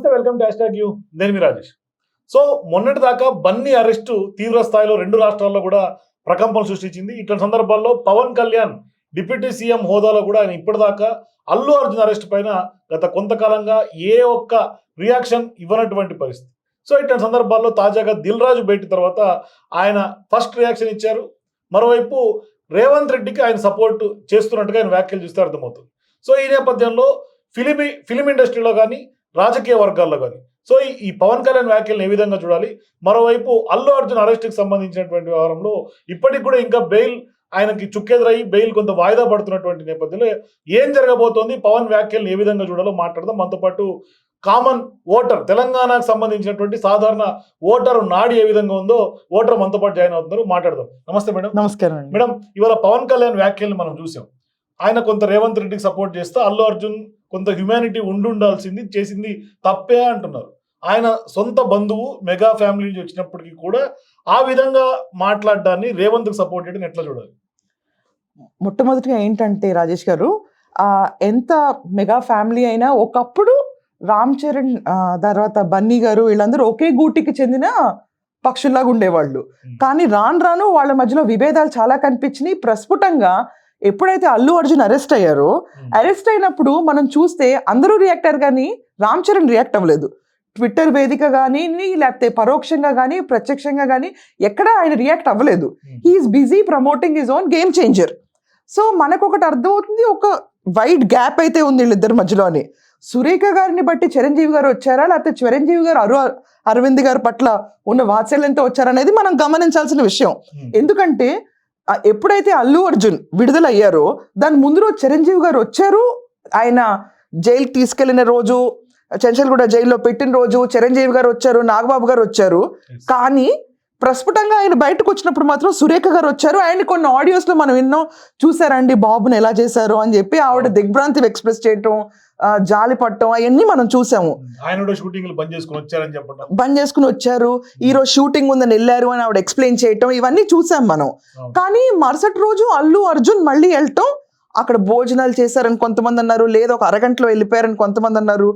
నమస్తే welcome to hash you. నేను మీ Rajesh. So మొన్నటి దాకా బన్నీ అరెస్టు తీవ్ర స్థాయిలో రెండు రాష్ట్రాల్లో కూడా ప్రకంపన సృష్టించింది. ఇట్లాంటి సందర్భాల్లో పవన్ కళ్యాణ్ డిప్యూటీ సీఎం హోదాలో కూడా ఆయన ఇప్పటిదాకా అల్లు అర్జున్ అరెస్ట్ పైన గత కొంతకాలంగా ఏ ఒక్క రియాక్షన్ ఇవ్వనటువంటి పరిస్థితి. సో ఇట్లాంటి సందర్భాల్లో తాజాగా దిల్ రాజు భేటీ తర్వాత ఆయన ఫస్ట్ రియాక్షన్ ఇచ్చారు. మరోవైపు రేవంత్ రెడ్డికి ఆయన సపోర్ట్ చేస్తున్నట్టుగా ఆయన వ్యాఖ్యలు చూస్తే అర్థమవుతుంది. సో ఈ నేపథ్యంలో ఫిలిం ఫిలిం ఇండస్ట్రీలో కానీ రాజకీయ వర్గాల్లో కానీ. సో ఈ- పవన్ కళ్యాణ్ వ్యాఖ్యలను ఏ విధంగా చూడాలి? మరోవైపు అల్లు అర్జున్ అరెస్ట్కి సంబంధించినటువంటి వ్యవహారంలో ఇప్పటికి కూడా ఇంకా బెయిల్ ఆయనకి చుక్కెదురై బెయిల్ కొంత వాయిదా పడుతున్నటువంటి నేపథ్యంలో ఏం జరగబోతోంది? పవన్ వ్యాఖ్యలను ఏ విధంగా చూడాలో మాట్లాడదాం. మనతో పాటు కామన్ ఓటర్ తెలంగాణకు సంబంధించినటువంటి సాధారణ ఓటర్ నాడి ఏ విధంగా ఉందో ఓటర్ మనతో పాటు జాయిన్ అవుతున్నారు. మాట్లాడదాం. నమస్తే మేడం. నమస్కారం మేడం ఇవాళ పవన్ కళ్యాణ్ వ్యాఖ్యల్ని మనం చూసాం. ఆయన కొంత రేవంత్ రెడ్డికి సపోర్ట్ చేస్తే అల్లు అర్జున్ కొంత హ్యుమానిటీ ఉండుండాల్సింది చేసింది తప్పే అంటున్నారు. ఆయన సొంత బంధువు మెగా ఫ్యామిలీ నుంచి వచ్చినప్పటికీ కూడా ఆ విధంగా మాట్లాడడాన్ని రేవంత్కి సపోర్ట్ చేయడం ఎట్లా చూడాలి? మొట్టమొదటిగా ఏంటంటే రాజేష్ గారు ఆ, ఎంత మెగా ఫ్యామిలీ అయినా ఒకప్పుడు రామ్ చరణ్ తర్వాత బన్నీ గారు వీళ్ళందరూ ఒకే గూటికి చెందిన పక్షుల్లాగా ఉండేవాళ్ళు. కానీ రాను రాను వాళ్ళ మధ్యలో విభేదాలు చాలా కనిపించినాయి. ప్రస్ఫుటంగా ఎప్పుడైతే అల్లు అర్జున్ అరెస్ట్ అయ్యారో అరెస్ట్ అయినప్పుడు మనం చూస్తే అందరూ రియాక్ట్ అయ్యారు కానీ రామ్ చరణ్ రియాక్ట్ అవ్వలేదు. ట్విట్టర్ వేదిక కానీ లేకపోతే పరోక్షంగా కానీ ప్రత్యక్షంగా కానీ ఎక్కడ ఆయన రియాక్ట్ అవ్వలేదు. He's busy promoting his own game changer so మనకు ఒకటి అర్థమవుతుంది ఒక వైడ్ గ్యాప్ అయితే ఉంది వీళ్ళిద్దరి మధ్యలోని. సురేఖ గారిని బట్టి చిరంజీవి గారు వచ్చారా లేకపోతే చిరంజీవి గారు అరు అరవింద్ గారి పట్ల ఉన్న వాత్సల్యంతో వచ్చారనేది మనం గమనించాల్సిన విషయం. ఎందుకంటే ఆ, ఎప్పుడైతే అల్లు అర్జున్ విడుదల అయ్యారో దాని ముందు రోజు చిరంజీవి గారు వచ్చారు. ఆయన జైలుకి తీసుకెళ్ళిన రోజు చెంచల్ కూడా జైల్లో పెట్టిన రోజు చిరంజీవి గారు వచ్చారు నాగబాబు గారు వచ్చారు. కానీ ప్రస్ఫుటంగా ఆయన బయటకు వచ్చినప్పుడు మాత్రం సురేఖ గారు వచ్చారు. ఆయన కొన్ని ఆడియోస్లో మనం ఎన్నో చూసారండి బాబుని ఎలా చేశారు? అని చెప్పి ఆవిడ దిగ్భ్రాంతి ఎక్స్ప్రెస్ చేయటం జాలి పట్టడం అవన్నీ మనం చూసాము. ఆయన కూడా షూటింగ్లు బంద్ చేసుకుని వచ్చారని చెప్పడం బంద్ చేసుకుని వచ్చారు. ఈ రోజు షూటింగ్ ఉందని వెళ్ళారు అని ఆవిడ ఎక్స్ప్లెయిన్ చేయటం ఇవన్నీ చూసాం మనం. కానీ మరుసటి రోజు అల్లు అర్జున్ మళ్ళీ వెళ్ళటం అక్కడ భోజనాలు చేశారని కొంతమంది అన్నారు లేదా ఒక అరగంటలో వెళ్ళిపోయారని కొంతమంది అన్నారు.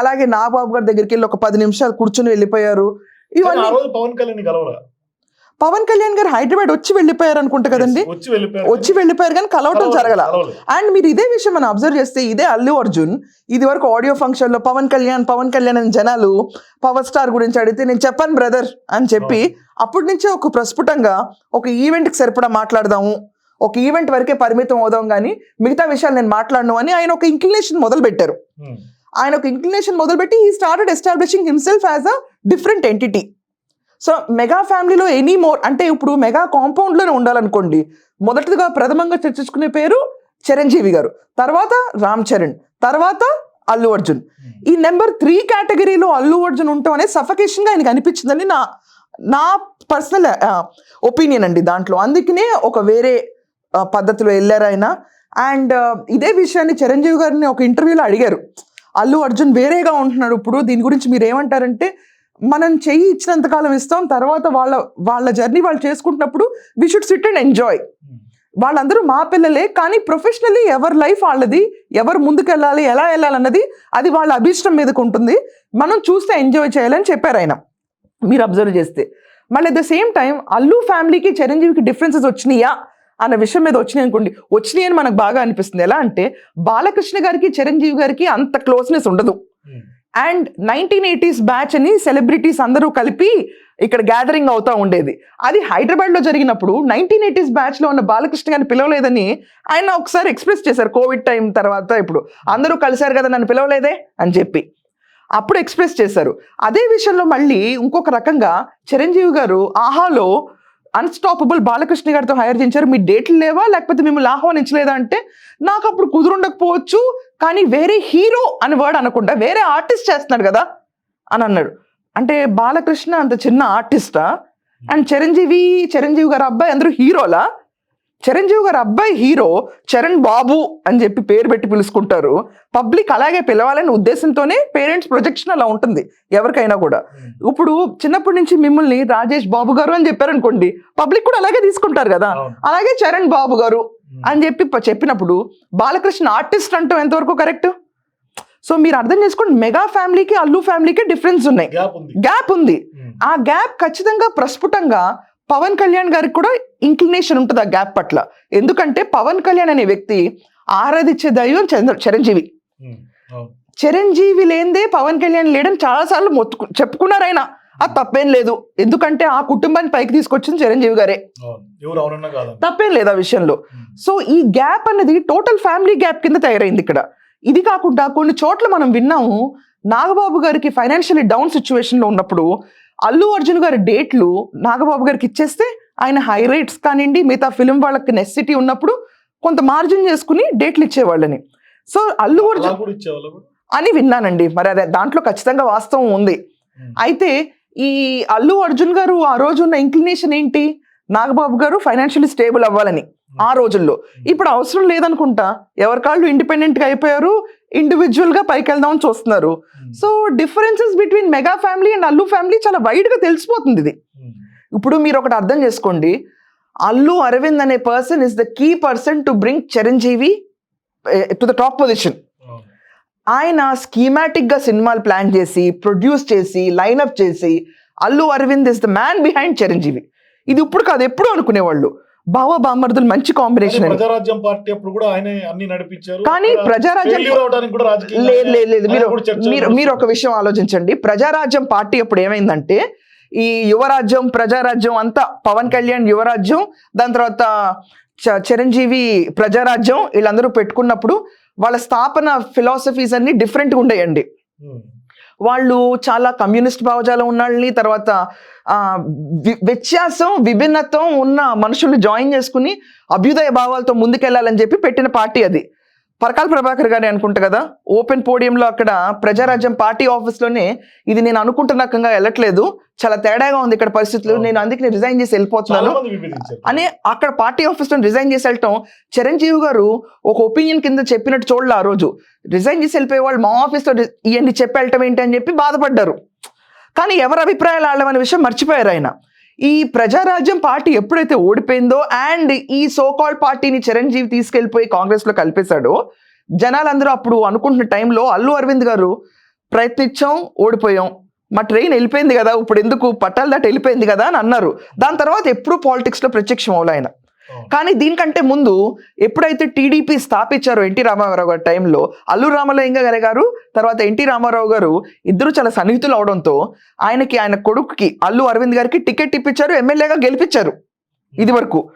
అలాగే నాగబాబు గారి దగ్గరికి వెళ్ళి ఒక పది నిమిషాలు కూర్చుని వెళ్ళిపోయారు. ఇవన్నీ పవన్ కళ్యాణ్ కలవరా పవన్ కళ్యాణ్ గారు హైదరాబాద్ వచ్చి వెళ్ళిపోయారు అనుకుంటా కదండి? వచ్చి వెళ్ళిపోయారు కానీ కలవటం జరగల. అండ్ మీరు ఇదే విషయం మనం అబ్జర్వ్ చేస్తే ఇదే అల్లు అర్జున్ ఇది వరకు ఆడియో ఫంక్షన్లో పవన్ కళ్యాణ్ పవన్ కళ్యాణ్ అని జనాలు పవర్ స్టార్ గురించి అడిగితే నేను చెప్పాను బ్రదర్ అని చెప్పి అప్పటి నుంచే ఒక ప్రస్ఫుటంగా ఒక ఈవెంట్కి సరిపడా మాట్లాడదాము ఒక ఈవెంట్ వరకే పరిమితం అవుదాం కానీ మిగతా విషయాలు నేను మాట్లాడను అని ఆయన ఒక ఇంక్లినేషన్ మొదలు పెట్టారు ఉమ్. ఆయన ఒక ఇంక్లినేషన్ మొదలుపెట్టి ఈ started establishing himself as a different entity so mega ఫ్యామిలీలో ఎనీ మోర్ అంటే ఇప్పుడు మెగా కాంపౌండ్లోనే ఉండాలనుకోండి. మొదటిగా ప్రథమంగా చర్చించుకునే పేరు చిరంజీవి గారు. తర్వాత రామ్ చరణ్. తర్వాత అల్లు అర్జున్. ఉమ్. ఈ నెంబర్ త్రీ కేటగిరీలో అల్లు అర్జున్ ఉండటం అనేది సఫకేషన్గా ఆయనకు అనిపించిందని నా నా పర్సనల్ ఒపీనియన్ అండి దాంట్లో. అందుకనే ఒక వేరే పద్ధతిలో వెళ్ళారు ఆయన. అండ్ ఇదే విషయాన్ని చిరంజీవి గారిని ఒక ఇంటర్వ్యూలో అడిగారు. అల్లు అర్జున్ వేరేగా ఉంటున్నాడు ఇప్పుడు. దీని గురించి మీరు ఏమంటారంటే మనం చెయ్యి ఇచ్చినంత కాలం ఇస్తాం తర్వాత వాళ్ళ వాళ్ళ జర్నీ వాళ్ళు చేసుకుంటున్నప్పుడు we should sit and enjoy వాళ్ళందరూ మా పిల్లలే కానీ ప్రొఫెషనల్లీ ఎవరి లైఫ్ వాళ్ళది ఎవరు ముందుకెళ్ళాలి ఎలా వెళ్ళాలన్నది అది వాళ్ళ అభిష్టం మీదకు ఉంటుంది. మనం చూస్తే ఎంజాయ్ చేయాలని చెప్పారు ఆయన. మీరు అబ్జర్వ్ చేస్తే. మళ్ళీ at the same time Allu ఫ్యామిలీకి చిరంజీవికి డిఫరెన్సెస్ వచ్చినాయా అన్న విషయం మీద వచ్చినాయి అనుకోండి. వచ్చినాయి అని మనకు బాగా అనిపిస్తుంది. ఎలా అంటే బాలకృష్ణ గారికి చిరంజీవి గారికి అంత క్లోజ్నెస్ ఉండదు. అండ్ నైన్టీన్ ఎయిటీస్ బ్యాచ్ అని సెలబ్రిటీస్ అందరూ కలిపి ఇక్కడ గ్యాదరింగ్ అవుతూ ఉండేది. అది హైదరాబాద్లో జరిగినప్పుడు నైన్టీన్ ఎయిటీస్ బ్యాచ్లో ఉన్న బాలకృష్ణ గారిని పిలవలేదని ఆయన ఒకసారి ఎక్స్ప్రెస్ చేశారు. కోవిడ్ టైం తర్వాత ఇప్పుడు. అందరూ కలిశారు కదా నన్ను పిలవలేదే అని చెప్పి. అప్పుడు ఎక్స్ప్రెస్ చేశారు. అదే విషయంలో మళ్ళీ ఇంకొక రకంగా చిరంజీవి గారు ఆహాలో అన్స్టాపబుల్ బాలకృష్ణ గారితో హైర్ చేయించారు. మీ డేట్లు లేవా? లేకపోతే మిమ్మల్ని ఆహ్వానించలేదా? అంటే నాకు అప్పుడు కుదురుండకపోవచ్చు కానీ వేరే హీరో అని వర్డ్ అనకుండా వేరే ఆర్టిస్ట్ చేస్తున్నాడు కదా అని అన్నాడు అంటే బాలకృష్ణ అంత చిన్న ఆర్టిస్టా అండ్ చిరంజీవి చిరంజీవి గారు అబ్బాయి అందరూ హీరోలా చిరంజీవి గారు అబ్బాయి హీరో చరణ్ బాబు అని చెప్పి పేరు పెట్టి పిలుచుకుంటారు పబ్లిక్ అలాగే పిలవాలనే ఉద్దేశంతోనే పేరెంట్స్ ప్రొజెక్షన్ అలా ఉంటుంది ఎవరికైనా కూడా ఉమ్. ఇప్పుడు చిన్నప్పటి నుంచి మిమ్మల్ని రాజేష్ బాబు గారు అని చెప్పారనుకోండి పబ్లిక్ కూడా అలాగే తీసుకుంటారు కదా. అలాగే చరణ్ బాబు గారు. అని చెప్పి చెప్పినప్పుడు బాలకృష్ణ ఆర్టిస్ట్ అంటాం ఎంతవరకు కరెక్ట్? సో మీరు అర్థం చేసుకోండి మెగా ఫ్యామిలీకి అల్లు ఫ్యామిలీకి డిఫరెన్స్ ఉన్నాయి. గ్యాప్ ఉంది. ఆ గ్యాప్ ఖచ్చితంగా ప్రస్ఫుటంగా పవన్ కళ్యాణ్ గారికి కూడా ఇంక్లినేషన్ ఉంటుంది ఆ గ్యాప్ పట్ల. ఎందుకంటే పవన్ కళ్యాణ్ అనే వ్యక్తి ఆరాధించే దైవం చంద్ర చిరంజీవి. చిరంజీవి లేనిదే పవన్ కళ్యాణ్ లేడని చాలాసార్లు మొత్తుకు చెప్పుకున్నారు ఆయన. అది తప్పేం లేదు. ఎందుకంటే ఆ కుటుంబాన్ని పైకి తీసుకొచ్చింది చిరంజీవి గారే. తప్పేం లేదు ఆ విషయంలో. సో ఈ గ్యాప్ అనేది టోటల్ ఫ్యామిలీ గ్యాప్ కింద తయారైంది ఇక్కడ. ఇది కాకుండా కొన్ని చోట్ల మనం విన్నాము నాగబాబు గారికి ఫైనాన్షియల్లీ డౌన్ సిచ్యువేషన్లో ఉన్నప్పుడు అల్లు అర్జున్ గారి డేట్లు నాగబాబు గారికి ఇచ్చేస్తే ఆయన హై రేట్స్ కానివ్వండి మిగతా ఫిలిం వాళ్ళకి నెసిటీ ఉన్నప్పుడు కొంత మార్జిన్ చేసుకుని డేట్లు ఇచ్చేవాళ్ళని. సో అల్లు అలా అర్జున్ అని విన్నానండి. మరి అదే దాంట్లో ఖచ్చితంగా వాస్తవం ఉంది. అయితే ఈ అల్లు అర్జున్ గారు ఆ రోజు ఉన్న ఇంక్లినేషన్ ఏంటి? నాగబాబు గారు ఫైనాన్షియల్లీ స్టేబుల్ అవ్వాలని ఆ రోజుల్లో. ఇప్పుడు అవసరం లేదనుకుంటా ఎవరి కాళ్ళు ఇండిపెండెంట్గా అయిపోయారు ఇండివిజువల్గా పైకి వెళ్దామని చూస్తున్నారు. So differences between mega family and Allu family చాలా వైడ్గా తెలిసిపోతుంది ఇది. ఉమ్. ఇప్పుడు మీరు ఒకటి అర్థం చేసుకోండి. అల్లు అరవింద్ అనే person is the key person to bring Chiranjeevi to the top position. ఆయన స్కీమాటిక్గా సినిమాలు ప్లాన్ చేసి ప్రొడ్యూస్ చేసి లైన్అప్ చేసి Allu Aravind is the man behind Chiranjeevi. ఇది ఇప్పుడు కాదు ఎప్పుడు అనుకునేవాళ్ళు. బావ బామ్మర్దులు మంచి కాంబినేషన్ కానీ ప్రజారాజ్యం పార్టీ అప్పుడు కూడా ఆయనే అన్ని నడిపించారు. కానీ అక్కడ ప్రజారాజ్యం failure అవడానికి కూడా రాజకీయంగా లేదు లేదు లేదు. మీరు మీరు మీరు ఒక విషయం ఆలోచించండి. ప్రజారాజ్యం పార్టీ అప్పుడు ఏమైందంటే ఈ యువరాజ్యం ప్రజారాజ్యం అంతా పవన్ కళ్యాణ్ యువరాజ్యం దాని తర్వాత చిరంజీవి ప్రజారాజ్యం వీళ్ళందరూ పెట్టుకున్నప్పుడు వాళ్ళ స్థాపన ఫిలాసఫీస్ అన్ని డిఫరెంట్గా ఉండేయండి ఉమ్. వాళ్ళు చాలా కమ్యూనిస్ట్ భావజాలం ఉన్న వాళ్ళని తర్వాత వ్యత్యాసం విభిన్నత్వం ఉన్న మనుషుల్ని జాయిన్ చేసుకుని అభ్యుదయ భావాలతో ముందుకెళ్ళాలని చెప్పి పెట్టిన పార్టీ అది పరకాల ప్రభాకర్ గారి అనుకుంటా కదా? ఓపెన్ పోడియంలో అక్కడ ప్రజారాజ్యం పార్టీ ఆఫీస్లోనే ఇది నేను అనుకుంటున్న రకంగా వెళ్ళట్లేదు. చాలా తేడాగా ఉంది ఇక్కడ పరిస్థితులు. నేను అందుకే రిజైన్ చేసి వెళ్ళిపోతున్నాను. అనే అక్కడ పార్టీ ఆఫీస్లో రిజైన్ చేసి వెళ్ళటం చిరంజీవి గారు ఒక ఒపీనియన్ కింద చెప్పినట్టు చూడలే ఆ రోజు. రిజైన్ చేసి వెళ్ళిపోయే వాళ్ళు మా ఆఫీస్లో ఇవన్నీ చెప్పి వెళ్ళటం ఏంటి అని చెప్పి బాధపడ్డారు. కానీ ఎవరి అభిప్రాయాలు ఆడమనే విషయం మర్చిపోయారు ఆయన. ఈ ప్రజారాజ్యం పార్టీ ఎప్పుడైతే ఓడిపోయిందో అండ్ ఈ సోకాల్ పార్టీని చిరంజీవి తీసుకెళ్ళిపోయి కాంగ్రెస్లో కలిపేశాడో జనాలందరూ అప్పుడు అనుకుంటున్న టైంలో అల్లు అరవింద్ గారు ప్రయత్నించాం ఓడిపోయాం. మా ట్రైన్ వెళ్ళిపోయింది కదా ఇప్పుడు ఎందుకు పట్టాల దాటి వెళ్ళిపోయింది కదా అని అన్నారు. దాని తర్వాత ఎప్పుడూ పాలిటిక్స్లో ప్రత్యక్షం అవ్వలే ఆయన. కానీ దీనికంటే ముందు ఎప్పుడైతే టీడీపీ స్థాపించారో ఎన్టీ రామారావు గారి టైంలో అల్లు రామలింగ గారి గారు తర్వాత ఎన్టీ రామారావు గారు ఇద్దరు చాలా సన్నిహితులు అవడంతో ఆయనకి ఆయన కొడుకుకి అల్లు అరవింద్ గారికి టికెట్ ఇప్పించారు ఎమ్మెల్యేగా గెలిపించారు. ఇది వరకు.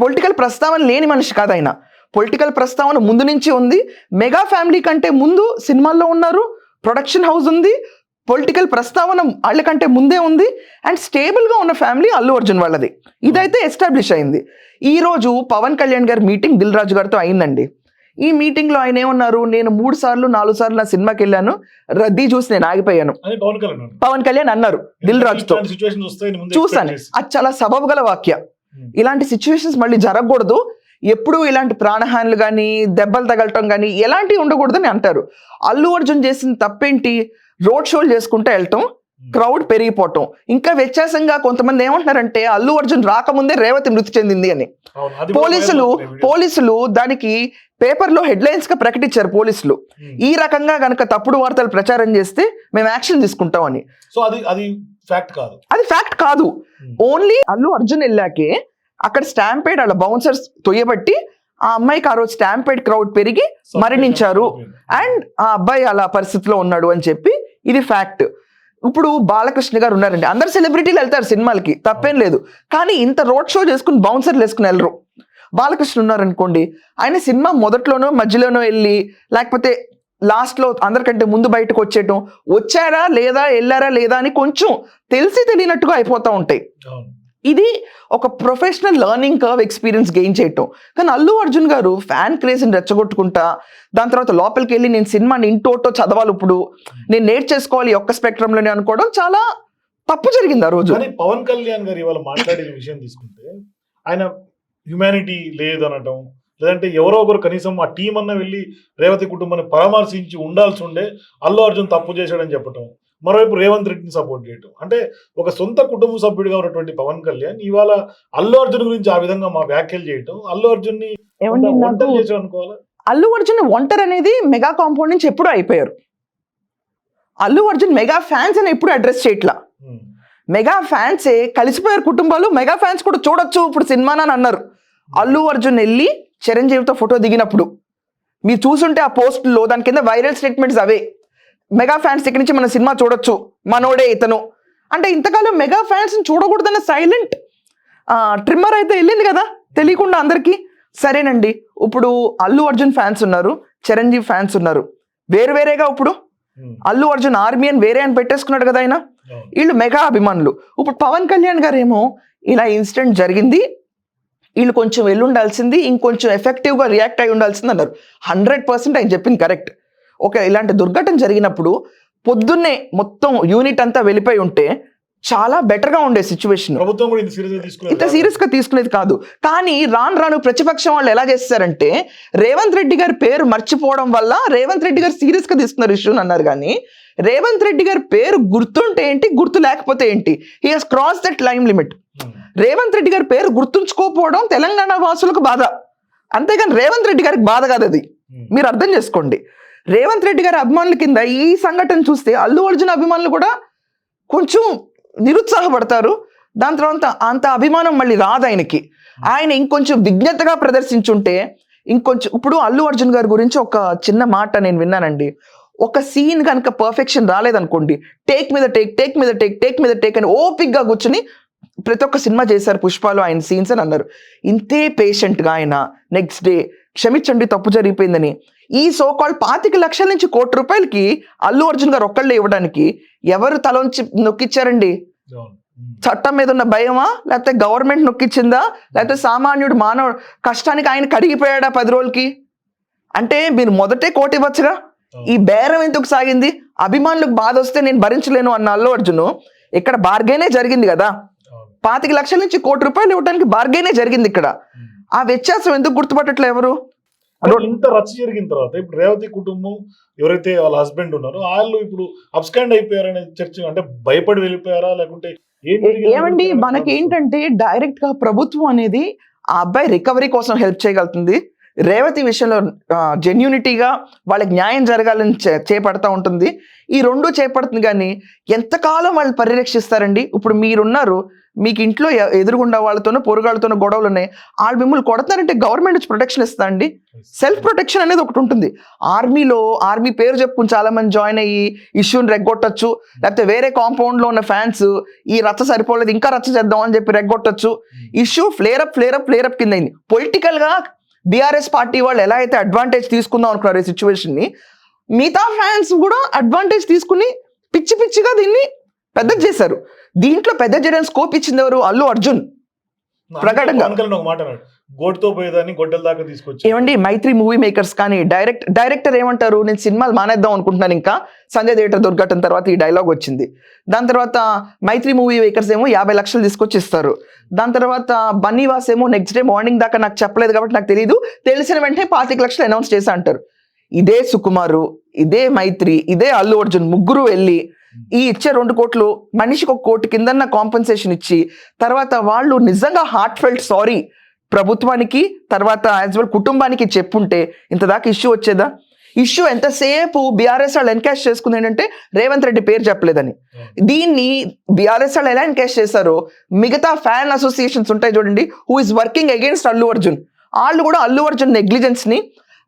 పొలిటికల్ ప్రస్తావన లేని మనిషి కాదు ఆయన. పొలిటికల్ ప్రస్తావన ముందు నుంచి ఉంది. మెగా ఫ్యామిలీ కంటే ముందు సినిమాల్లో ఉన్నారు. ప్రొడక్షన్ హౌస్ ఉంది. పొలిటికల్ ప్రస్తావన వాళ్ళకంటే ముందే ఉంది అండ్ స్టేబుల్గా ఉన్న ఫ్యామిలీ అల్లు అర్జున్ వాళ్ళది. ఇదైతే ఎస్టాబ్లిష్ అయింది. ఈ రోజు పవన్ కళ్యాణ్ గారి మీటింగ్ దిల్ రాజు గారితో అయిందండి. ఈ మీటింగ్లో ఆయన ఏమన్నారు? నేను మూడు సార్లు నాలుగు సార్లు నా సినిమాకి వెళ్ళాను. రద్దీ చూసి నేను ఆగిపోయాను. పవన్ కళ్యాణ్ అన్నారు. దిల్ రాజుతో. చూసాను. అది చాలా సబబు గల వాక్య. ఇలాంటి సిచ్యువేషన్స్ మళ్ళీ జరగకూడదు. ఎప్పుడూ ఇలాంటి ప్రాణహానులు కానీ దెబ్బలు తగలటం కానీ ఎలాంటివి ఉండకూడదని అంటారు. అల్లు అర్జున్ చేసిన తప్పేంటి? రోడ్ షోలు చేసుకుంటూ వెళ్ళటం క్రౌడ్ పెరిగిపోవటం ఇంకా వ్యత్యాసంగా కొంతమంది ఏమంటున్నారంటే అల్లు అర్జున్ రాకముందే రేవతి మృతి చెందింది అని. పోలీసులు. పోలీసులు దానికి పేపర్లో హెడ్లైన్స్గా ప్రకటించారు పోలీసులు. ఈ రకంగా గనక తప్పుడు వార్తలు ప్రచారం చేస్తే మేము యాక్షన్ తీసుకుంటామని సో అది అది ఫ్యాక్ట్ కాదు. అది ఫ్యాక్ట్ కాదు. ఓన్లీ అల్లు అర్జున్ వెళ్ళాకే అక్కడ స్టాంపేడ్ వాళ్ళ బౌన్సర్స్ తొయ్యబట్టి ఆ అమ్మాయికి ఆ రోజు స్టాంపేడ్ క్రౌడ్ పెరిగి మరణించారు. అండ్ ఆ అబ్బాయి అలా పరిస్థితిలో ఉన్నాడు అని చెప్పి ఇది ఫ్యాక్ట్ ఇప్పుడు బాలకృష్ణ గారు ఉన్నారండి. అందరు సెలబ్రిటీలు వెళ్తారు సినిమాలకి. తప్పేం లేదు. కానీ ఇంత రోడ్ షో చేసుకుని బౌన్సర్లు వేసుకుని వెళ్ళరు. బాలకృష్ణ ఉన్నారనుకోండి ఆయన సినిమా మొదట్లోనో మధ్యలోనో వెళ్ళి లేకపోతే లాస్ట్లో అందరికంటే ముందు బయటకు వచ్చేయటం వచ్చారా లేదా వెళ్ళారా లేదా అని కొంచెం తెలిసి తెలియనట్టుగా అయిపోతూ ఉంటాయి. ఇది ఒక professional learning curve experience gain చేయటం. కానీ అల్లు అర్జున్ గారు ఫ్యాన్ క్రేజ్ని రెచ్చగొట్టుకుంటా దాని తర్వాత లోపలికి వెళ్ళి నేను సినిమాని ఇంటోటో చదవాలి ఇప్పుడు నేను నేర్చేసుకోవాలి ఒక్క స్పెక్ట్రంలోనే అనుకోవడం చాలా తప్పు జరిగింది ఆ రోజు. కానీ పవన్ కళ్యాణ్ గారు ఇవాళ మాట్లాడే విషయం తీసుకుంటే ఆయన హ్యుమానిటీ లేదనటం లేదంటే ఎవరో ఒకరు కనీసం ఆ టీం అన్న వెళ్ళి రేవతి కుటుంబాన్ని పరామర్శించి ఉండాల్సి ఉండే అల్లు అర్జున్ తప్పు చేశాడని చెప్పటం. మరోవైపు రేవంత్ రెడ్డిని సపోర్ట్ చేయటం. అంటే ఒక సొంత కుటుంబ సభ్యుడిగా ఉన్నటువంటి పవన్ కళ్యాణ్ ఇవాళ అల్లు అర్జున్ గురించి ఆ విధంగా మా వ్యాఖ్యలు చేయటం. అల్లు అర్జున్ని అనుకోవాలా? అల్లు అర్జున్ ఒంటరి అనేది మెగా కాంపౌండ్ నుంచి ఎప్పుడూ అయిపోయారు. అల్లు అర్జున్ మెగా ఫ్యాన్స్ అని ఎప్పుడు అడ్రస్ చేయట్లా. మెగా ఫ్యాన్సే కలిసిపోయారు కుటుంబాలు మెగా ఫ్యాన్స్ కూడా చూడొచ్చు ఇప్పుడు సినిమాని అని అన్నారు. అల్లు అర్జున్ వెళ్ళి చిరంజీవితో ఫోటో దిగినప్పుడు మీరు చూసుంటే ఆ పోస్ట్లో దాని కింద వైరల్ స్టేట్మెంట్స్ అవే. మెగా ఫ్యాన్స్ ఇక్కడి నుంచి మన సినిమా చూడొచ్చు మనోడే ఇతను. అంటే ఇంతకాలం మెగా ఫ్యాన్స్ చూడకూడదన్న సైలెంట్ ట్రిమ్మర్ అయితే వెళ్ళింది కదా తెలియకుండా అందరికీ. సరేనండి ఇప్పుడు అల్లు అర్జున్ ఫ్యాన్స్ ఉన్నారు చిరంజీవి ఫ్యాన్స్ ఉన్నారు. వేరు వేరేగా ఇప్పుడు. అల్లు అర్జున్ ఆర్మీ అని వేరే అని పెట్టేసుకున్నాడు కదా ఆయన. వీళ్ళు మెగా అభిమానులు. ఇప్పుడు పవన్ కళ్యాణ్ గారు ఏమో ఇలా ఇన్సిడెంట్ జరిగింది వీళ్ళు కొంచెం వెళ్ళుండాల్సింది ఇంకొంచెం ఎఫెక్టివ్గా రియాక్ట్ అయి ఉండాల్సింది అన్నారు. హండ్రెడ్ పర్సెంట్ ఆయన చెప్పింది కరెక్ట్. ఓకే ఇలాంటి దుర్ఘటన జరిగినప్పుడు పొద్దున్నే మొత్తం యూనిట్ అంతా వెళ్ళిపోయి ఉంటే చాలా బెటర్గా ఉండే సిచ్యువేషన్. ఇంత సీరియస్ తీసుకున్నారు ఇంత సీరియస్గా తీసుకునేది కాదు. కానీ రాను రాను ప్రతిపక్షం వాళ్ళు ఎలా చేస్తారంటే రేవంత్ రెడ్డి గారి పేరు మర్చిపోవడం వల్ల రేవంత్ రెడ్డి గారు సీరియస్గా తీసుకున్నారు ఇష్యూని అన్నారు కానీ రేవంత్ రెడ్డి గారి పేరు గుర్తుంటే ఏంటి గుర్తు లేకపోతే ఏంటి? He has cross that lime limit. Revanth Reddy గారి పేరు గుర్తుంచుకోకపోవడం తెలంగాణ వాసులకు బాధ. అంతేగాని రేవంత్ రెడ్డి గారికి బాధ కాదు అది. ఉమ్. మీరు అర్థం చేసుకోండి. రేవంత్ రెడ్డి గారి అభిమానుల కింద ఈ సంఘటన చూస్తే అల్లు అర్జున్ అభిమానులు కూడా కొంచెం నిరుత్సాహపడతారు. దాని తర్వాత అంత అభిమానం మళ్ళీ రాదు ఆయనకి. ఆయన ఇంకొంచెం విజ్ఞతగా ప్రదర్శించుంటే ఇంకొంచెం ఇప్పుడు అల్లు అర్జున్ గారి గురించి ఒక చిన్న మాట నేను విన్నానండి. ఒక సీన్ కనుక పర్ఫెక్షన్ రాలేదనుకోండి టేక్ మీద టేక్ టేక్ మీద టేక్ టేక్ మీద టేక్ అని ఓపిక్గా కూర్చుని ప్రతి ఒక్క సినిమా చేశారు పుష్పాలు ఆయన సీన్స్ అని అన్నారు. ఇంతే పేషెంట్గా ఆయన నెక్స్ట్ డే క్షమించండి తప్పు జరిగిపోయిందని. ఈ సోకాల్ పాతిక లక్షల నుంచి కోటి రూపాయలకి అల్లు అర్జున్ గారు ఒక్కళ్ళే ఇవ్వడానికి ఎవరు తలొంచి నొక్కిచ్చారండి. చట్టం మీద ఉన్న భయమా? లేకపోతే గవర్నమెంట్ నొక్కిచ్చిందా? లేకపోతే సామాన్యుడు మానవ కష్టానికి ఆయన కడిగిపోయాడా పది రోజులకి? అంటే మీరు మొదటే కోటి ఇవ్వచ్చుగా? ఈ బేరం ఎందుకు సాగింది? అభిమానులకు బాధ వస్తే నేను భరించలేను అన్న అల్లు అర్జున్. ఇక్కడ బార్గైనే జరిగింది కదా. పాతిక లక్షల నుంచి కోటి రూపాయలు ఇవ్వడానికి బార్గైనే జరిగింది ఇక్కడ. ఆ వ్యత్యాసం ఎందుకు గుర్తుపట్టట్లే ఎవరు? అంటే ఇంత రచ్చ జరిగిన తర్వాత ఇప్పుడు రేవతి కుటుంబం ఎవరైతే వాళ్ళ హస్బెండ్ ఉన్నారో వాళ్ళు ఇప్పుడు అబ్స్కాండ్ అయిపోయారనే చర్చ అంటే భయపడి వెళ్ళిపోయారా? లేకుంటే? ఏమండి మనకి ఏంటంటే డైరెక్ట్గా ప్రభుత్వం అనేది ఆ అబ్బాయి రికవరీ కోసం హెల్ప్ చేయగలుగుతుంది. రేవతి విషయంలో జెన్యూనిటీగా వాళ్ళకి న్యాయం జరగాలని చే- చేపడతా ఉంటుంది. ఈ రెండు చేపడుతుంది కానీ ఎంతకాలం వాళ్ళు పరిరక్షిస్తారండి? ఇప్పుడు మీరున్నారు మీకు ఇంట్లో ఎ- ఎదురుగుండా వాళ్ళతోనో పొరుగాళ్ళతోనో గొడవలు ఉన్నాయి వాళ్ళు మిమ్మల్ని కొడతారంటే గవర్నమెంట్ నుంచి ప్రొటెక్షన్ ఇస్తా అండి సెల్ఫ్ ప్రొటెక్షన్ అనేది ఒకటి ఉంటుంది. ఆర్మీలో ఆర్మీ పేరు చెప్పుకుని చాలా మంది జాయిన్ అయ్యి ఇష్యూని రెగ్గొట్టచ్చు. లేకపోతే వేరే కాంపౌండ్లో ఉన్న ఫ్యాన్స్ ఈ రచ్చ సరిపోలేదు ఇంకా రచ్చ చేద్దాం అని చెప్పి రెగ్గొట్టచ్చు. Issue flare up flare up flare up కింద అయింది. పొలిటికల్గా బీఆర్ఎస్ పార్టీ వాళ్ళు ఎలా అయితే అడ్వాంటేజ్ తీసుకుందాం అనుకున్నారు ఈ సిచ్యువేషన్ని మిగతా ఫ్యాన్స్ కూడా అడ్వాంటేజ్ తీసుకుని పిచ్చి పిచ్చిగా దీన్ని పెద్ద చేశారు. దీంట్లో పెద్ద చేయడానికి స్కోప్ ఇచ్చింది ఎవరు? అల్లు అర్జున్. పోయేదాన్ని గొడ్డల దాకా తీసుకొచ్చి ఏమండి మైత్రి మూవీ మేకర్స్ కానీ డైరెక్ట్ డైరెక్టర్ ఏమంటారు? నేను సినిమాలు మానేద్దాం అనుకుంటున్నాను ఇంకా. సంజయ్ థియేటర్ దుర్ఘటన తర్వాత ఈ డైలాగ్ వచ్చింది. దాని తర్వాత మైత్రి మూవీ మేకర్స్ ఏమో యాభై లక్షలు తీసుకొచ్చి ఇస్తారు దాని తర్వాత బన్నీవాస్ ఏమో నెక్స్ట్ డే మార్నింగ్ దాకా నాకు చెప్పలేదు కాబట్టి నాకు తెలియదు తెలిసిన వెంటనే పాతిక లక్షలు అనౌన్స్ చేశా అంటారు. ఇదే సుకుమారు ఇదే మైత్రి ఇదే అల్లు అర్జున్ ముగ్గురు వెళ్ళి ఈ ఇచ్చే రెండు కోట్లు మనిషికి ఒక కోటి కిందన్న కాంపన్సేషన్ ఇచ్చి తర్వాత వాళ్ళు నిజంగా హార్ట్ ఫెల్ట్ సారీ ప్రభుత్వానికి తర్వాత యాజ్ వెల్ కుటుంబానికి చెప్పుంటే ఇంత దాకా ఇష్యూ వచ్చేదా? ఇష్యూ ఎంతసేపు బీఆర్ఎస్ వాళ్ళు ఎన్కాష్ చేసుకుంది ఏంటంటే రేవంత్ రెడ్డి పేరు చెప్పలేదని. దీన్ని బీఆర్ఎస్ వాళ్ళు ఎలా ఎన్కాష్ చేశారో మిగతా ఫ్యాన్ అసోసియేషన్స్ ఉంటాయి చూడండి who is working against Allu Arjun. వాళ్ళు కూడా అల్లు అర్జున్ నెగ్లిజెన్స్ని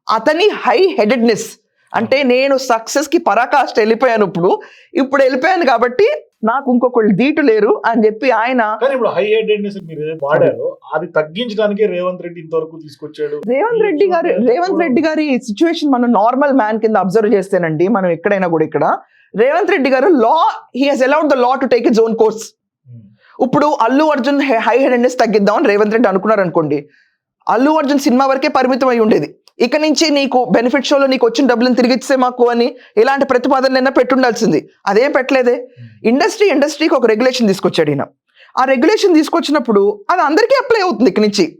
అతని హై హెడెడ్నెస్ అంటే నేను సక్సెస్కి పరాకాష్ట వెళ్ళిపోయాను ఇప్పుడు ఇప్పుడు వెళ్ళిపోయాను కాబట్టి నాకు ఇంకొకళ్ళు దీటు లేరు అని చెప్పి ఆయన కానీ ఇప్పుడు హై హెడెడ్నెస్ మీరు ఏదైతే వాడారో అది తగ్గించడానికే రేవంత్ రెడ్డి ఇంతవరకు తీసుకొచ్చాడు. రేవంత్ రెడ్డి గారి రేవంత్ రెడ్డి గారి సిచ్యువేషన్ మనం నార్మల్ మ్యాన్ కింద అబ్జర్వ్ చేస్తేనండి మనం ఎక్కడైనా కూడా ఇక్కడ Revanth Reddy garu law he has allowed the law to take his own course. ఇప్పుడు అల్లు అర్జున్ హై హెడెడ్నెస్ తగ్గిద్దామని రేవంత్ రెడ్డి అనుకున్నారు అనుకోండి అల్లు అర్జున్ సినిమా వరకే పరిమితం అయి ఉండేది. ఇక నుంచి నీకు బెనిఫిట్ షోలో నీకు వచ్చిన డబ్బులను తిరిగి ఇచ్చే మాకు అని ఇలాంటి ప్రతిపాదనలైనా పెట్టుండాల్సింది. అదేం పెట్టలేదే? ఇండస్ట్రీ ఇండస్ట్రీకి ఒక రెగ్యులేషన్ తీసుకొచ్చాడు ఈయన. ఆ రెగ్యులేషన్ తీసుకొచ్చినప్పుడు అది అందరికీ అప్లై అవుతుంది ఇక నుంచి.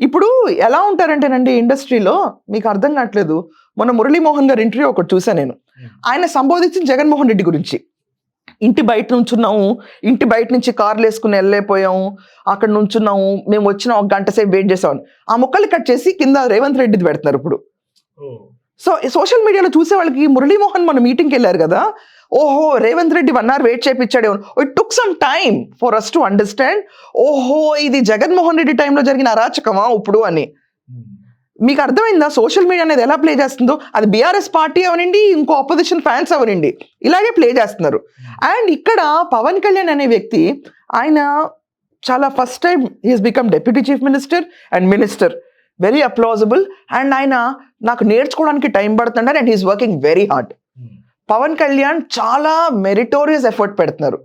ఇప్పుడు ఎలా ఉంటారంటేనండి ఇండస్ట్రీలో మీకు అర్థం కావట్లేదు. మొన్న మురళీమోహన్ గారి ఇంటర్వ్యూ ఒకటి చూసా నేను. ఆయన సంబోధించిన జగన్మోహన్ రెడ్డి గురించి. ఇంటి బయట నుంచున్నాము. ఇంటి బయట నుంచి కార్లు వేసుకుని వెళ్ళలేకపోయాము. అక్కడ నుంచున్నాము. మేము వచ్చిన ఒక గంట సేపు వెయిట్ చేసామని ఆ ముక్కలు కట్ చేసి కింద రేవంత్ రెడ్డిది పెడుతున్నారు ఇప్పుడు. సో సోషల్ మీడియాలో చూసే వాళ్ళకి మురళీమోహన్ మన మీటింగ్కి వెళ్ళారు కదా? ఓహో Revanth Reddy one hour wait చేయించాడు it took some time for us to understand ఓహో ఇది జగన్మోహన్ రెడ్డి టైంలో జరిగిన అరాచకమా ఇప్పుడు అని. మీకు అర్థమైందా? సోషల్ మీడియా అనేది ఎలా ప్లే చేస్తుందో? అది బీఆర్ఎస్ పార్టీ అవనండి ఇంకో ఆపోజిషన్ ఫ్యాన్స్ అవనండి. ఇలాగే ప్లే చేస్తున్నారు. అండ్ ఇక్కడ పవన్ కళ్యాణ్ అనే వ్యక్తి ఆయన చాలా first time he's become deputy chief minister and minister very applaudable and ఆయన నాకు నేర్చుకోవడానికి టైం పడుతున్నారు and he's working very hard Pawan Kalyan చాలా మెరిటోరియస్ ఎఫర్ట్ పెడుతున్నారు.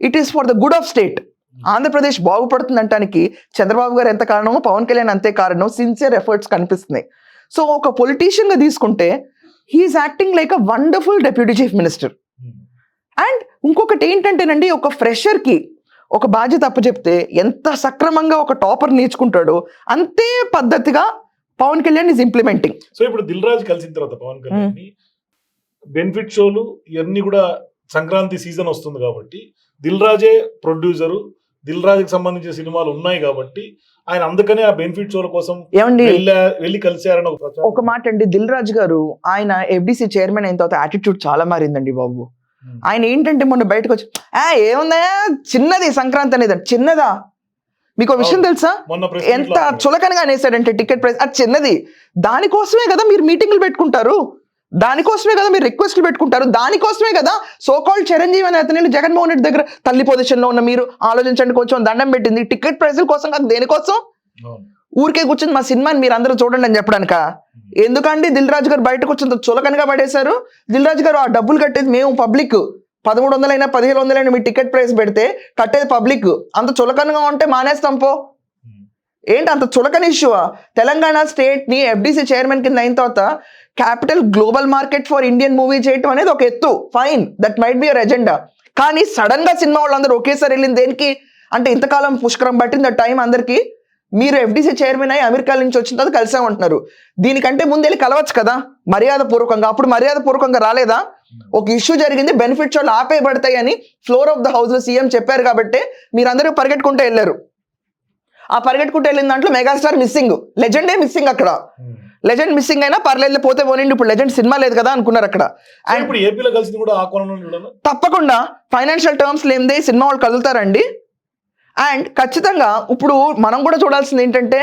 It is for the good of state Andhra Pradesh బాగుపడుతుంది అంటానికి చంద్రబాబు గారు ఎంత కారణమో పవన్ కళ్యాణ్ అంతే కారణం సిన్సియర్ ఎఫర్ట్స్ కనిపిస్తున్నాయి. సో ఒక పొలిటీషియన్గా తీసుకుంటే he's acting like a wonderful deputy chief minister and ఇంకొకటి ఏంటంటేనండి ఒక ఫ్రెషర్కి ఒక బాధ్యత అప్పచెప్తే ఎంత సక్రమంగా ఒక టాపర్ నేర్చుకుంటాడో అంతే పద్ధతిగా Pawan Kalyan is implementing so ఇప్పుడు దిల్ రాజు కలిసిన తర్వాత పవన్ కళ్యాణ్ బెనిఫిట్ షోలు ఇవన్నీ కూడా సంక్రాంతి సీజన్ వస్తుంది కాబట్టి దిల్ రాజే ప్రొడ్యూసరు దిల్ రాజుకి సంబంధించిన సినిమాలు ఉన్నాయి కాబట్టి ఆయన అందుకనే ఆ బెనిఫిట్ షోల కోసం ఏమండి? వెళ్ళా- కలిశారని ఒక మాట అండి దిల్ రాజు గారు ఆయన ఎఫ్డిసి చైర్మన్ అయిన తర్వాత యాటిట్యూడ్ చాలా మారిందండి బాబు. ఉమ్. ఆయన ఏంటంటే మొన్న బయటకు వచ్చి ఆ ఏముందా? చిన్నది సంక్రాంతి అనేది చిన్నదా? మీకు ఒక విషయం. తెలుసా? ఎంత చులకనగా అనేసాడంటే టికెట్ ప్రైస్ అది చిన్నది. దానికోసమే కదా మీరు మీటింగ్లు పెట్టుకుంటారు. దానికోసమే కదా మీరు రిక్వెస్ట్లు పెట్టుకుంటారు. దానికోసమే కదా సోకాల్డ్ చిరంజీవి అనే అతని జగన్మోహన్ రెడ్డి దగ్గర తల్లి పొజిషన్లో ఉన్న మీరు ఆలోచించండి. కొంచెం దండం పెట్టింది. టికెట్ ప్రైజుల కోసం కాదు దేనికోసం? ఊరికే కూర్చొని మా సినిమాని మీరు అందరూ చూడండి అని చెప్పడానిక? ఎందుకండి దిల్ రాజు గారు బయటకు వచ్చినంత చులకనగా పడేశారు? దిల్ రాజు గారు ఆ డబ్బులు కట్టేది మేము పబ్లిక్. పదమూడు వందలైనా పదిహేను వందలైనా మీ టికెట్ ప్రైస్ పెడితే కట్టేది పబ్లిక్. అంత చులకనగా ఉంటే మానేస్తాం పో. ఏంటి అంత చులకని ఇష్యూవా తెలంగాణ స్టేట్ని ఎఫ్డిసి చైర్మన్ కింద అయిన తర్వాత capital global market for Indian movie చేయటం అనేది ఒక ఎత్తు. Fine that might be your agenda కానీ సడన్గా సినిమా వాళ్ళందరూ ఒకేసారి వెళ్ళింది దేనికి? అంటే ఇంతకాలం పుష్కరం పట్టింది ఆ టైం అందరికి. మీరు ఎఫ్డిసి చైర్మన్ అయ్యి అమెరికా నుంచి వచ్చిన తర్వాత కలిసే ఉంటున్నారు దీనికంటే ముందు వెళ్ళి కలవచ్చు కదా? మర్యాద పూర్వకంగా. అప్పుడు మర్యాద పూర్వకంగా రాలేదా? ఒక ఇష్యూ జరిగింది బెనిఫిట్స్ వాళ్ళు ఆపేయబడతాయి అని ఫ్లోర్ ఆఫ్ ద హౌస్లో సీఎం చెప్పారు కాబట్టి మీరందరూ పరిగెట్టుకుంటూ వెళ్ళారు. ఆ పరిగెట్టుకుంటూ వెళ్ళిన దాంట్లో మెగాస్టార్ మిస్సింగ్ లెజెండే మిస్సింగ్ అక్కడ. Hmm. లెజెండ్ మిస్సింగ్ అయినా పర్లేదు పోతే పోనండి. ఇప్పుడు లెజెండ్ సినిమా లేదు కదా అనుకున్నారు అక్కడ. అండ్ ఇప్పుడు ఏపీలో కలిసింది కూడా ఆ కోణంలో చూడాలి తప్పకుండా ఫైనాన్షియల్ టర్మ్స్ లేనిదే సినిమా వాళ్ళు కదులుతారండి. అండ్ ఖచ్చితంగా ఇప్పుడు మనం కూడా చూడాల్సింది ఏంటంటే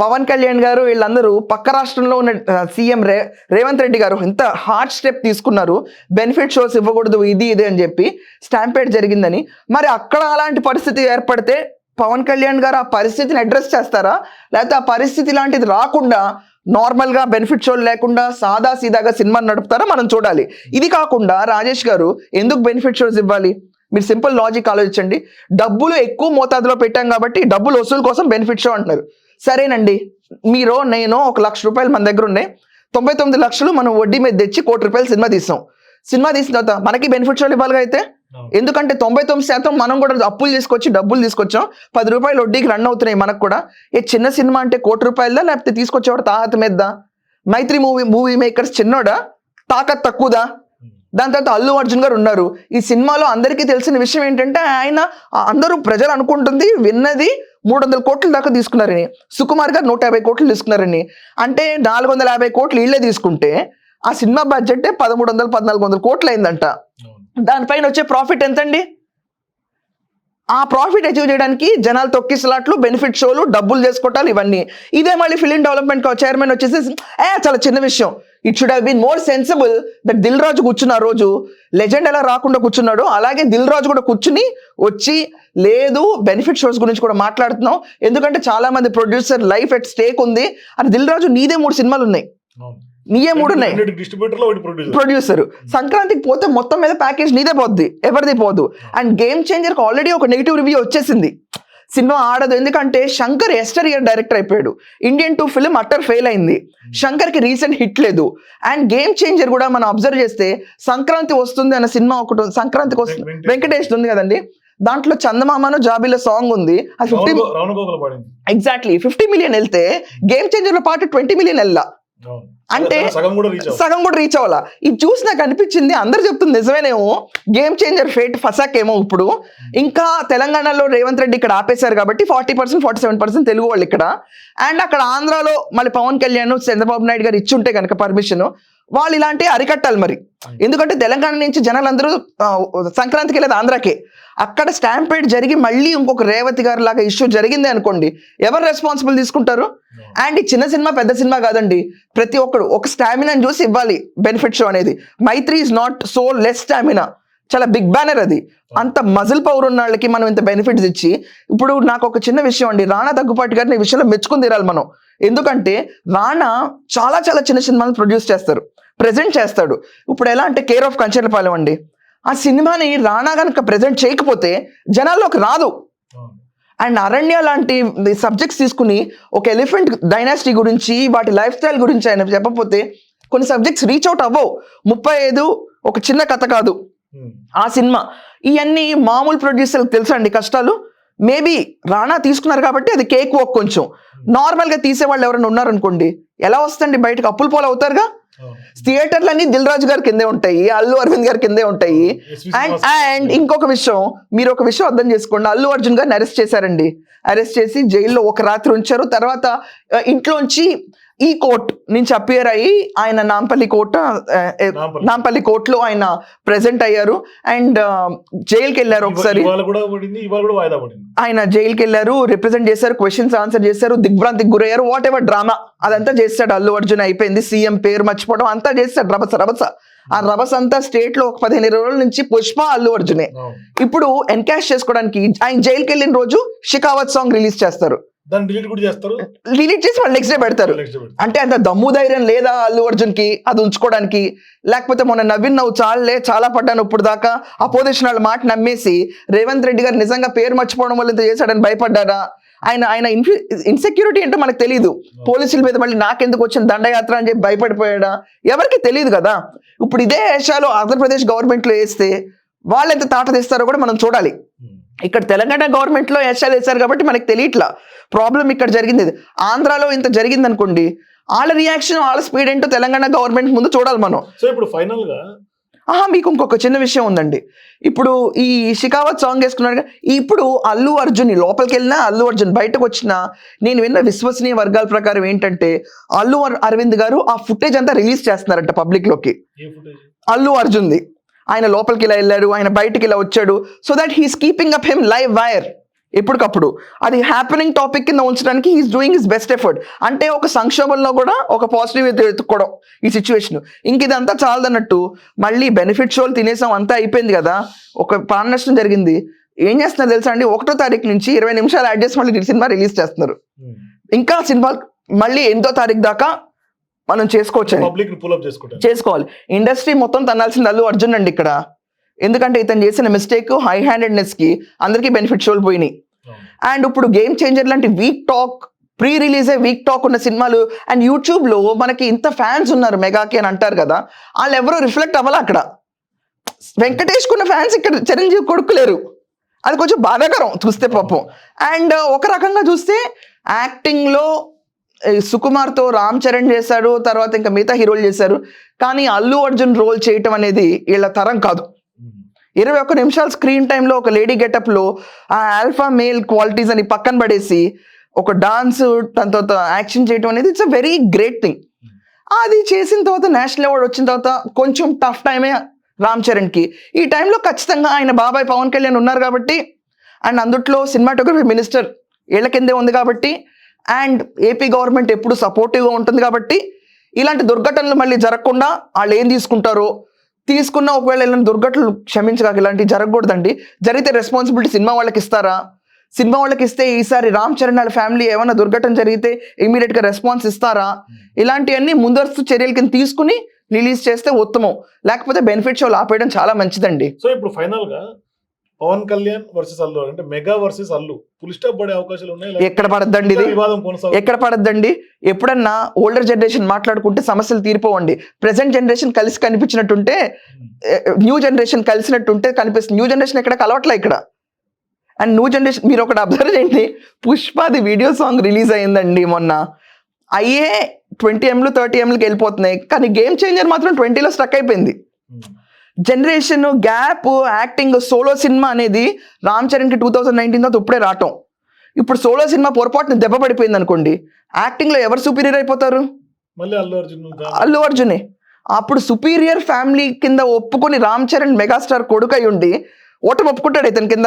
పవన్ కళ్యాణ్ గారు వీళ్ళందరూ పక్క రాష్ట్రంలో ఉన్న సీఎం రే రేవంత్ రెడ్డి గారు ఎంత హార్డ్ స్టెప్ తీసుకున్నారు. బెనిఫిట్ షోస్ ఇవ్వకూడదు ఇది ఇది అని చెప్పి స్టాంపేడ్ జరిగిందని. మరి అక్కడ అలాంటి పరిస్థితి ఏర్పడితే పవన్ కళ్యాణ్ గారు ఆ పరిస్థితిని అడ్రస్ చేస్తారా? లేకపోతే ఆ పరిస్థితి లాంటిది రాకుండా నార్మల్గా బెనిఫిట్ షోలు లేకుండా సాదా సీదాగా సినిమా నడుపుతారా మనం చూడాలి. ఇది కాకుండా రాజేష్ గారు ఎందుకు బెనిఫిట్ షోస్ ఇవ్వాలి? మీరు సింపుల్ లాజిక్ ఆలోచించండి. డబ్బులు ఎక్కువ మోతాదులో పెట్టాం కాబట్టి డబ్బులు వసూలు కోసం బెనిఫిట్ షో అంటున్నారు. సరేనండి. మీరు నేను ఒక లక్ష రూపాయలు మన దగ్గర ఉన్నాయి. తొంభై తొమ్మిది లక్షలు మనం వడ్డీ మీద తెచ్చి కోటి రూపాయలు సినిమా తీస్తాం సినిమా తీసిన తర్వాత మనకి బెనిఫిట్ షోలు ఇవ్వాలి అయితే? ఎందుకంటే తొంభై తొమ్మిది శాతం మనం కూడా అప్పులు తీసుకొచ్చి డబ్బులు తీసుకొచ్చాం. పది రూపాయలు వడ్డీకి రన్ అవుతున్నాయి మనకు కూడా. ఏ చిన్న సినిమా అంటే కోటి రూపాయలదా లేకపోతే తీసుకొచ్చేవాడు తాహత మీద్దా మైత్రి మూవీ మూవీ మేకర్స్ చిన్నోడా? తాకత్ తక్కువదా? దాని తర్వాత అల్లు అర్జున్ గారు ఉన్నారు. ఈ సినిమాలో అందరికీ తెలిసిన విషయం ఏంటంటే ఆయన అందరూ ప్రజలు అనుకుంటుంది విన్నది మూడు వందల కోట్ల దాకా తీసుకున్నారని. సుకుమార్ గారు నూట యాభై కోట్లు తీసుకున్నారని. అంటే నాలుగు వందల యాభై కోట్లు వీళ్ళే తీసుకుంటే ఆ సినిమా బడ్జెట్ పదమూడు వందల పద్నాలుగు వందల కోట్లు అయిందంట. దానిపైన వచ్చే ప్రాఫిట్ ఎంతండి? ఆ ప్రాఫిట్ అచీవ్ చేయడానికి జనాలు తొక్కిసలాట్లు బెనిఫిట్ షోలు డబ్బులు చేసుకోవటాలు ఇవన్నీ. ఇదే మళ్ళీ ఫిలిం డెవలప్మెంట్ చైర్మన్ వచ్చేసి ఏ చాలా చిన్న విషయం. It should have been more sensible that Dil Raju కూర్చున్న ఆ రోజు లెజెండ్ ఎలా రాకుండా కూర్చున్నాడు అలాగే దిల్ రాజు కూడా కూర్చుని వచ్చి లేదు బెనిఫిట్ షోస్ గురించి కూడా మాట్లాడుతున్నాం. ఎందుకంటే చాలా మంది ప్రొడ్యూసర్ లైఫ్ ఎట్ స్టేక్ ఉంది. అని దిల్ రాజు నీదే మూడు సినిమాలు ఉన్నాయి నీయే మూడు ఉన్నాయి. ప్రొడ్యూసర్ సంక్రాంతికి పోతే మొత్తం మీద ప్యాకేజ్ నీదే పోద్ది ఎవరిది పోదు. అండ్ గేమ్ చేంజర్కి ఆల్రెడీ ఒక నెగిటివ్ రివ్యూ వచ్చేసింది. సినిమా ఆడదు ఎందుకంటే శంకర్ ఎస్టర్ ఇయర్ డైరెక్టర్ అయిపోయాడు. Indian two film utter fail అయింది. శంకర్కి రీసెంట్ హిట్ లేదు. అండ్ గేమ్ చేంజర్ కూడా మనం అబ్జర్వ్ చేస్తే సంక్రాంతి వస్తుంది అన్న సినిమా ఒకటి. సంక్రాంతికి వస్తుంది. వెంకటేష్. ఉంది కదండి. దాంట్లో చందమామను జాబీలో సాంగ్ ఉంది. అది ఫిఫ్టీ ఎగ్జాక్ట్లీ ఫిఫ్టీ మిలియన్ వెళ్తే గేమ్ చేంజర్లో పాటు ట్వంటీ మిలియన్ వెళ్ళా. అంటే సగం కూడా రీచ్ అవ్వాలి? ఇది చూసి నాకు అనిపించింది అందరు చెప్తుంది నిజమేనేమో గేమ్ చేంజర్ ఫేట్ ఫసాక్ ఏమో ఇప్పుడు ఇంకా తెలంగాణలో రేవంత్ రెడ్డి ఇక్కడ ఆపేశారు కాబట్టి forty percent forty seven percent Telugu వాళ్ళు ఇక్కడ. అండ్ అక్కడ ఆంధ్రాలో మళ్ళీ పవన్ కళ్యాణ్ చంద్రబాబు నాయుడు గారు ఇచ్చుంటే కనుక పర్మిషన్ వాళ్ళు ఇలాంటి అరికట్టాలి మరి. ఎందుకంటే తెలంగాణ నుంచి జనాలందరూ సంక్రాంతికి వెళ్ళేది ఆంధ్రాకే అక్కడ స్టాంపేడ్ జరిగి మళ్ళీ ఇంకొక రేవతి గారి లాగా ఇష్యూ జరిగింది అనుకోండి ఎవరు రెస్పాన్సిబుల్ తీసుకుంటారు? అండ్ ఈ చిన్న సినిమా పెద్ద సినిమా కాదండి. ప్రతి ఒక్కడు ఒక స్టామినాని చూసి ఇవ్వాలి బెనిఫిట్ షో అనేది. Mythri is not so less stamina చాలా బిగ్ బ్యానర్ అది. అంత మజిల్ పవర్ ఉన్న వాళ్ళకి మనం ఇంత బెనిఫిట్స్ ఇచ్చి ఇప్పుడు నాకు ఒక చిన్న విషయం అండి. రాణా దగ్గుపాటి గారిని ఈ విషయంలో మెచ్చుకుని తీరాలి మనం. ఎందుకంటే రాణా చాలా చాలా చిన్న సినిమాలు ప్రొడ్యూస్ చేస్తారు ప్రజెంట్ చేస్తాడు. ఇప్పుడు ఎలా అంటే కేర్ ఆఫ్ కంచెలపాలెం అండి. ఆ సినిమాని రాణా కనుక ప్రజెంట్ చేయకపోతే జనాల్లోకి రాదు. అండ్ అరణ్య లాంటి సబ్జెక్ట్స్ తీసుకుని ఒక ఎలిఫెంట్ డైనాసిటీ గురించి వాటి లైఫ్ స్టైల్ గురించి ఆయన చెప్పకపోతే కొన్ని సబ్జెక్ట్స్ రీచ్ అవుట్ అవ్వవు. ముప్పై ఐదు ఒక చిన్న కథ కాదు. ఆ సినిమా. ఇవన్నీ మామూలు ప్రొడ్యూసర్లకు తెలుసా అండి కష్టాలు? మేబీ రాణా తీసుకున్నారు కాబట్టి అది కేక్ వర్క్ కొంచెం. నార్మల్గా తీసే వాళ్ళు ఎవరైనా ఉన్నారనుకోండి ఎలా వస్తండి బయటకు? అప్పులు పోలు అవుతారుగా థియేటర్లన్నీ దిల్ రాజు గారి కిందే ఉంటాయి అల్లు అరవింద్ గారి కిందే ఉంటాయి. అండ్ అండ్ ఇంకొక విషయం మీరు ఒక విషయం అర్థం చేసుకోండి. అల్లు అర్జున్ గారిని అరెస్ట్ చేశారండి. అరెస్ట్ చేసి జైల్లో ఒక రాత్రి ఉంచారు. తర్వాత ఇంట్లోంచి ఈ కోర్ట్ నుంచి అపియర్ అయ్యి ఆయన నాంపల్లి ఏ, నాంపల్లి. కోర్టులో ఆయన ప్రెసెంట్ అయ్యారు. అండ్ జైలుకి వెళ్ళారు ఒకసారి. ఆయన జైలుకి వెళ్ళారు రిప్రజెంట్ చేశారు క్వశ్చన్స్ ఆన్సర్ చేశారు దిగ్భ్రాంతికి గురయ్యారు వాట్ ఎవర్ డ్రామా అదంతా చేస్తాడు అల్లు అర్జున్ అయిపోయింది. సీఎం పేరు మర్చిపోవడం అంతా చేస్తాడు రభస రభస. ఆ రభస అంతా స్టేట్లో ఒక పదిహేను ఇరవై రోజుల నుంచి పుష్ప అల్లు అర్జునే. ఇప్పుడు ఎన్కాష్ చేసుకోవడానికి ఆయన జైలుకి వెళ్ళిన రోజు షికావత్ సాంగ్ రిలీజ్ చేస్తారు. దాన్ని డిలీట్ కూడా చేస్తారు. రిలీజ్ చేసి వాళ్ళు నెక్స్ట్ డే పెడతారు. అంటే అంత దమ్ము ధైర్యం లేదా అల్లు అర్జున్కి అది ఉంచుకోవడానికి? లేకపోతే మొన్న నవీన్ నవ్వు చాలే చాలా పడ్డాను ఇప్పుడు దాకా. అపోజిషన్ వాళ్ళ మాట నమ్మేసి రేవంత్ రెడ్డి గారు నిజంగా పేరు మర్చిపోవడం వల్ల ఇంత చేశాడని భయపడ్డారా? ఆయన ఆయన ఇన్సెక్యూరిటీ ఏంటో మనకు తెలియదు పోలీసుల మీద మళ్ళీ నాకెందుకు వచ్చిన దండయాత్ర అని చెప్పి భయపడిపోయాడా? ఎవరికి తెలియదు కదా. ఇప్పుడు ఇదే ఏషాలో ఆంధ్రప్రదేశ్ గవర్నమెంట్లో వేస్తే వాళ్ళు ఎంత తాట తీస్తారో కూడా మనం చూడాలి. ఇక్కడ తెలంగాణ గవర్నమెంట్లో యశాలు వేశారు కాబట్టి మనకి తెలియట్లా. ప్రాబ్లం ఇక్కడ జరిగింది. ఆంధ్రాలో ఇంత జరిగింది అనుకోండి వాళ్ళ రియాక్షన్ వాళ్ళ స్పీడ్ ఏంటో తెలంగాణ గవర్నమెంట్ ముందు చూడాలి మనం. సో ఇప్పుడు ఫైనల్గా ఆహా మీకు ఇంకొక చిన్న విషయం ఉందండి. ఇప్పుడు ఈ షికావత్ సాంగ్ వేసుకున్నాడు ఇప్పుడు అల్లు అర్జున్ లోపలికి వెళ్ళినా అల్లు అర్జున్ బయటకు వచ్చినా నేను విన్న విశ్వసనీయ వర్గాల ప్రకారం ఏంటంటే అల్లు అర్- అరవింద్ గారు ఆ ఫుటేజ్ అంతా రిలీజ్ చేస్తున్నారంట పబ్లిక్లోకి. అల్లు అర్జున్ది. ఆయన లోపలికి ఇలా వెళ్ళాడు ఆయన బయటికి ఇలా వచ్చాడు so that he's keeping up him live wire ఎప్పటికప్పుడు. అది హ్యాపెనింగ్ టాపిక్ కింద ఉంచడానికి he's doing his best effort అంటే ఒక సంక్షోభంలో కూడా ఒక పాజిటివ్ ఎత్తుకోవడం ఈ సిచ్యువేషన్ ఇంక ఇదంతా చాలదన్నట్టు మళ్ళీ బెనిఫిట్ షోలు తినేసాం అంతా అయిపోయింది కదా. ఒక ప్రాణ నష్టం జరిగింది. ఏం చేస్తున్నారు తెలుసా అండి? ఒకటో తారీఖు నుంచి ఇరవై నిమిషాలు యాడ్ చేసి మళ్ళీ సినిమా రిలీజ్ చేస్తున్నారు. ఇంకా సినిమా మళ్ళీ ఎనిమిదో తారీఖు దాకా మనం చేసుకోవచ్చు చేసుకోవాలి. ఇండస్ట్రీ మొత్తం తనాల్సింది అల్లు అర్జున్ అండి ఇక్కడ. ఎందుకంటే ఇతను చేసిన మిస్టేక్ హై హ్యాండెడ్నెస్కి అందరికీ బెనిఫిట్ షోలు పోయినాయి. అండ్ ఇప్పుడు గేమ్ చేంజర్ లాంటి weak talk pre release weak talk ఉన్న సినిమాలు అండ్ యూట్యూబ్లో మనకి ఇంత ఫ్యాన్స్ ఉన్నారు మెగాకి అని అంటారు కదా వాళ్ళు ఎవరో రిఫ్లెక్ట్ అవ్వాలి అక్కడ. వెంకటేష్ కున్న ఫ్యాన్స్ ఇక్కడ చిరంజీవి కొడుకులేరు. అది కొంచెం బాధాకరం చూస్తే పాపం. అండ్ ఒక రకంగా చూస్తే యాక్టింగ్లో ఈ సుకుమార్తో రామ్ చరణ్ చేశాడు తర్వాత ఇంకా మిగతా హీరోలు చేశారు. కానీ అల్లు అర్జున్ రోల్ చేయటం అనేది వీళ్ళ తరం కాదు. ఇరవై ఒక్క నిమిషాల స్క్రీన్ టైంలో ఒక లేడీ గెటప్లో ఆ ఆల్ఫా మేల్ క్వాలిటీస్ అని పక్కన పడేసి ఒక డాన్స్ దాని తర్వాత యాక్షన్ చేయటం అనేది it's a very great thing. అది చేసిన తర్వాత నేషనల్ అవార్డ్ వచ్చిన తర్వాత కొంచెం టఫ్ టైమే రామ్ చరణ్కి. ఈ టైంలో ఖచ్చితంగా ఆయన బాబాయ్ పవన్ కళ్యాణ్ ఉన్నారు కాబట్టి అండ్ అందుట్లో సినిమాటోగ్రఫీ మినిస్టర్ వీళ్ళ కిందే ఉంది కాబట్టి అండ్ ఏపీ గవర్నమెంట్ ఎప్పుడు సపోర్టివ్గా ఉంటుంది కాబట్టి ఇలాంటి దుర్ఘటనలు మళ్ళీ జరగకుండా వాళ్ళు ఏం తీసుకుంటారో? తీసుకున్న ఒకవేళ ఇలాంటి దుర్ఘటనలు క్షమించగాక ఇలాంటివి జరగకూడదండి. జరిగితే రెస్పాన్సిబిలిటీ సినిమా వాళ్ళకి ఇస్తారా? సినిమా వాళ్ళకి ఇస్తే ఈసారి రామ్ చరణ్ వాళ్ళ ఫ్యామిలీ ఏమైనా దుర్ఘటన జరిగితే ఇమీడియట్గా రెస్పాన్స్ ఇస్తారా? ఇలాంటివన్నీ ముందస్తు చర్యల కింద తీసుకుని రిలీజ్ చేస్తే ఉత్తమం. లేకపోతే బెనిఫిట్ షోలు ఆపేయడం చాలా మంచిదండి. సో ఇప్పుడు ఫైనల్గా పవన్ కళ్యాణ్ వర్సెస్ అల్లు అంటే mega versus Allu. Full stop పడే అవకాశాలు ఉన్నాయి. ఎక్కడ పడద్దండి ఇది? వివాదం ఎక్కడ పడద్దండి? ఎప్పుడన్నా ఓల్డర్ జనరేషన్ మాట్లాడుకుంటే సమస్యలు తీరిపోవండి. ప్రెసెంట్ జనరేషన్ కలిసి కనిపించినట్టుంటే న్యూ జనరేషన్ కలిసినట్టుంటే కనిపిస్తుంది. న్యూ జనరేషన్ ఎక్కడ కలవట్లే ఇక్కడ? అండ్ న్యూ జనరేషన్ మీరు ఒకటి అబ్జర్వ్ చేయండి. పుష్పది వీడియో సాంగ్ రిలీజ్ అయిందండి మొన్న. అయ్యే ట్వంటీ ఎంలు థర్టీ ఎంలకి వెళ్ళిపోతున్నాయి. కానీ గేమ్ చేంజర్ మాత్రం ట్వంటీలో స్టక్ అయిపోయింది. Generation gap acting solo cinema అనేది రామ్ చరణ్కి టూ థౌజండ్ నైన్టీన్ తర్వాత ఇప్పుడే రావటం. ఇప్పుడు సోలో సినిమా పొరపాటున దెబ్బ పడిపోయింది అనుకోండి యాక్టింగ్లో ఎవరు సుపీరియర్ అయిపోతారు? మళ్ళీ అల్లు అర్జున్ గా- అల్లు అర్జునే. అప్పుడు సుపీరియర్ ఫ్యామిలీ కింద ఒప్పుకొని రామ్ చరణ్ మెగాస్టార్ కొడుకు అయి ఉండి ఓటమి ఒప్పుకుంటాడు ఇతని కింద.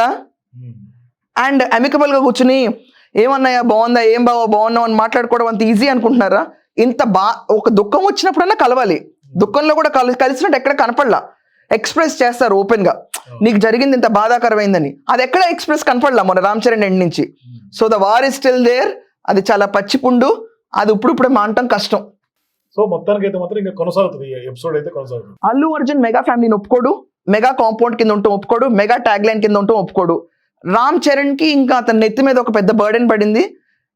అండ్ అమికబుల్గా కూర్చుని ఏమన్నాయా బాగుందా? ఏం బావా? బాగున్నావు? అని మాట్లాడుకోవడం అంత ఈజీ అనుకుంటున్నారా? ఇంత బా ఒక దుఃఖం వచ్చినప్పుడన్నా కలవాలి. దుఃఖంలో కూడా కలి కలిసినట్టు ఎక్కడ కనపడలా. ఎక్స్ప్రెస్ చేస్తారు ఓపెన్గా నీకు జరిగింది ఇంత బాధాకరమైందని. అది ఎక్కడ ఎక్స్ప్రెస్ కనపడలా? మన రామ్ చరణ్ ఎండ్ నుంచి. So the war is still there. అది చాలా పచ్చిపుండు. అది ఇప్పుడు ఇప్పుడు మానటం కష్టం. సో మొత్తానికి అయితే మాత్రం ఇంకా కొనసాగుతుంది. ఎపిసోడ్ అయితే కొనసాగుతుంది. అల్లు అర్జున్ మెగా ఫ్యామిలీని ఒప్పుకోడు. మెగా కాంపౌండ్ కింద ఉంటూ ఒప్పుకోడు. మెగా ట్యాగ్ లైన్ కింద ఉంటూ ఒప్పుకోడు. రామ్ చరణ్కి ఇంకా అతని నెత్తి మీద ఒక పెద్ద బర్డెన్ పడింది.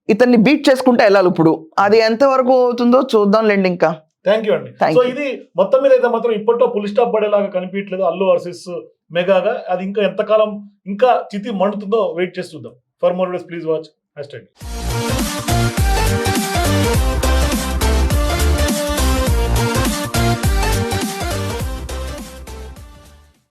ఇతన్ని బీట్ చేసుకుంటే వెళ్ళాలి ఇప్పుడు. అది ఎంత వరకు అవుతుందో చూద్దాంలేండి ఇంకా. థ్యాంక్ యూ అండి. సో. ఇది మొత్తం మీద అయితే మాత్రం ఇప్పట్లో పులి స్టాప్ పడేలాగా కనిపించట్లేదు. అల్లు వర్సెస్ మెగాగా. అది ఇంకా ఎంతకాలం ఇంకా చితి మండుతుందో వెయిట్ చేసి చూద్దాం. For more please watch hashtag